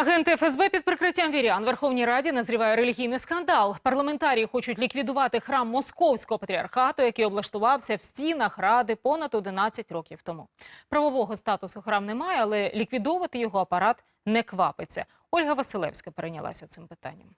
Агенти ФСБ під прикриттям вірян Верховній Раді назріває релігійний скандал. Парламентарії хочуть ліквідувати храм Московського патріархату, який облаштувався в стінах ради понад 11 років тому. Правового статусу храм немає, але ліквідовувати його апарат не квапиться. Ольга Василевська перейнялася цим питанням.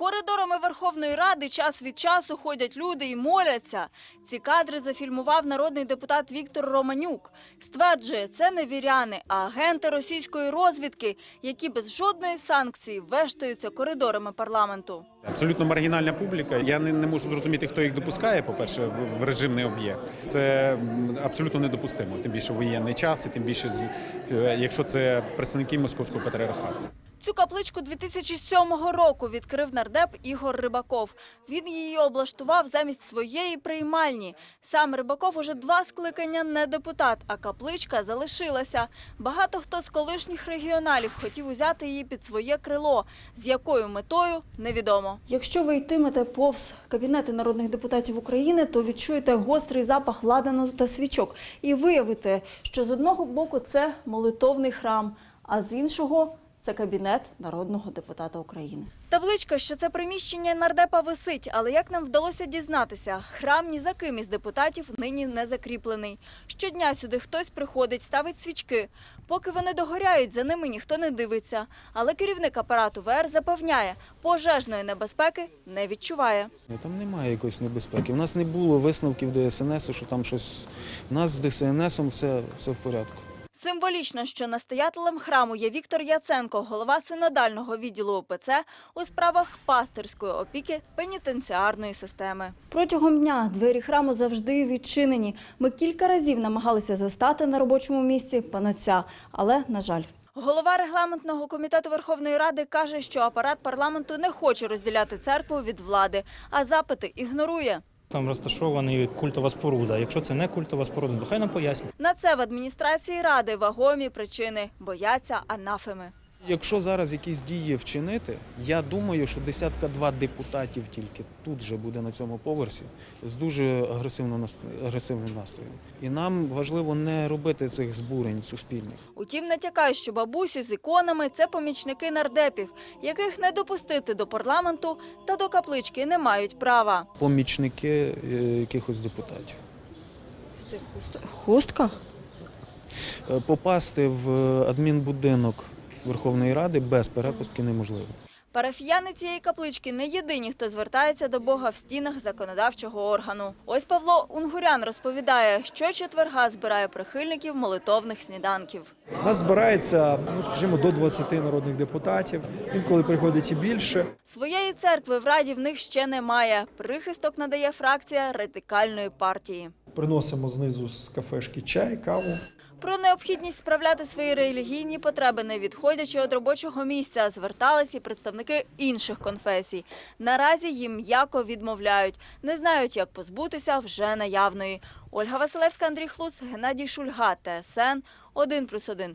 Коридорами Верховної Ради час від часу ходять люди і моляться. Ці кадри зафільмував народний депутат Віктор Романюк. Стверджує, це не віряни, а агенти російської розвідки, які без жодної санкції вештаються коридорами парламенту. Абсолютно маргінальна публіка. Я не, не можу зрозуміти, хто їх допускає, по-перше, в, в режимний об'єкт. Це абсолютно недопустимо, тим більше воєнний час, і тим більше, е, якщо це представники московського патріархату. Цю капличку 2007 року відкрив нардеп Ігор Рибаков. Він її облаштував замість своєї приймальні. Сам Рибаков уже два скликання не депутат, а капличка залишилася. Багато хто з колишніх регіоналів хотів узяти її під своє крило. З якою метою невідомо. Якщо ви йтимете повз кабінети народних депутатів України, то відчуєте гострий запах ладану та свічок і виявите, що з одного боку це молитовний храм, а з іншого це кабінет народного депутата України. Табличка, що це приміщення нардепа висить, але як нам вдалося дізнатися, храм ні за ким із депутатів нині не закріплений. Щодня сюди хтось приходить, ставить свічки. Поки вони догоряють, за ними ніхто не дивиться. Але керівник апарату ВР запевняє, пожежної небезпеки не відчуває. Там немає якоїсь небезпеки. У нас не було висновків ДСНС, що там щось. У нас з ДСНСом все, все в порядку. Символічно, що настоятелем храму є Віктор Яценко, голова синодального відділу ОПЦ у справах пастирської опіки пенітенціарної системи. Протягом дня двері храму завжди відчинені. Ми кілька разів намагалися застати на робочому місці панотця, але на жаль. Голова регламентного комітету Верховної Ради каже, що апарат парламенту не хоче розділяти церкву від влади, а запити ігнорує. Там розташований культова споруда. Якщо це не культова споруда, то хай нам пояснять. На це в адміністрації ради вагомі причини бояться анафеми. Якщо зараз якісь дії вчинити, я думаю, що десятка два депутатів тільки тут же буде на цьому поверсі з дуже агресивним настроєм. І нам важливо не робити цих збурень суспільних. Утім, натякають, що бабусі з іконами це помічники нардепів, яких не допустити до парламенту та до каплички не мають права. Помічники е, якихось депутатів. Це хустка? Е, Попасти в адмінбудинок Верховної Ради без перепустки неможливо. Парафіяни цієї каплички не єдині, хто звертається до Бога в стінах законодавчого органу. Ось Павло Унгурян розповідає, що четверга збирає прихильників молитовних сніданків. Нас збирається, ну скажімо, до 20 народних депутатів. Інколи приходить і більше. Своєї церкви в раді в них ще немає. Прихисток надає фракція радикальної партії. Приносимо знизу з кафешки чай, каву. Про необхідність справляти свої релігійні потреби, не відходячи від робочого місця, звертались і представники інших конфесій. Наразі їм м'яко відмовляють, не знають, як позбутися вже наявної. Ольга Василевська, Андрій Хлус, Геннадій Шульга, ТСН 1+,1.